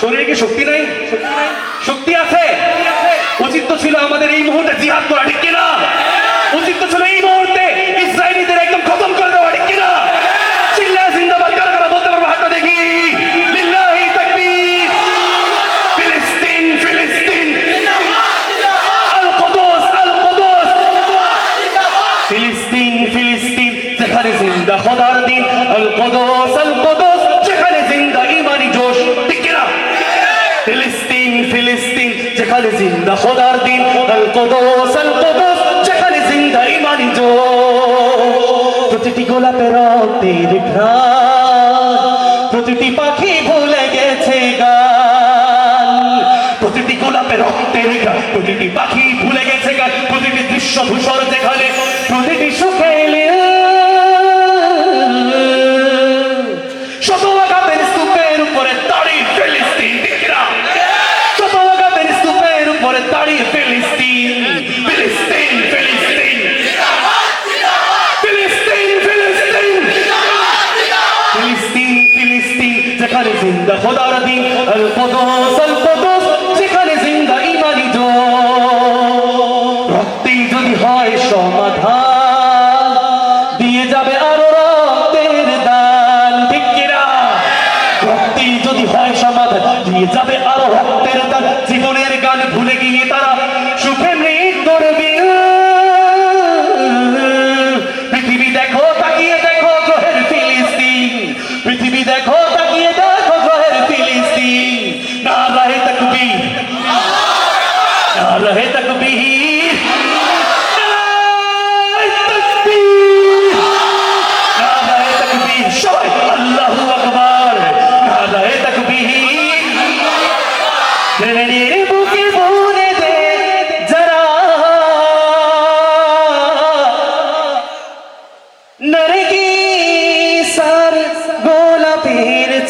শরীরে কি শক্তি নাই? শক্তি আছে। উচিত তো ছিল আমাদের এই মুহূর্তে জিহাদ করা, ঠিক কিনা? উচিত তো ছিল এই মুহূর্তে ইসরায়েলিদের একদম খতম করে দেওয়া, ঠিক কিনা? চিল্লা বলতে পারব? দেখি। ফিলিস্তিন ফিলিস্তিন। যেখানে জিন্দা খোদার দিন। আল কদস আল কদস যেখানে জিন্দা ইমানি জোশ। ফিলিস্তিন ফিলিস্তিন, যেখানে জিন্দা খোদার দিন, আল কুদুস আল কুদুস, যেখানে জিন্দা ইমানি জো প্রতিটি গোলাপের রক্তের ঘ্রাণ, প্রতিটি পাখি ভুলে গেছে গান। প্রতিটি গোলাপের রক্তের গান প্রতিটি পাখি ভুলে গেছে গান, প্রতিটি দৃশ্য ধূসর যেখানে যেখানে যদি হয় সমাধান দিয়ে যাবে আরও রক্তের দান ঠিক কিনা রক্তি যদি হয় সমাধান দিয়ে যাবে আরও রক্তের দান জীবনের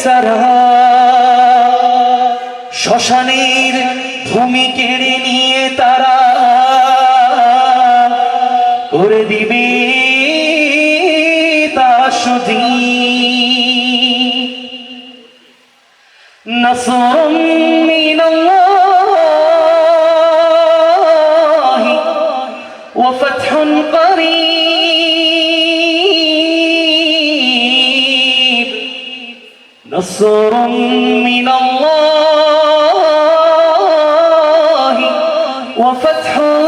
গোলাপের চারা শ্মশানের ভূমি কেড়ে নিয়ে তারা করে দিবে তা সুধী نصر من الله وفتح قريب نصر من الله وفتح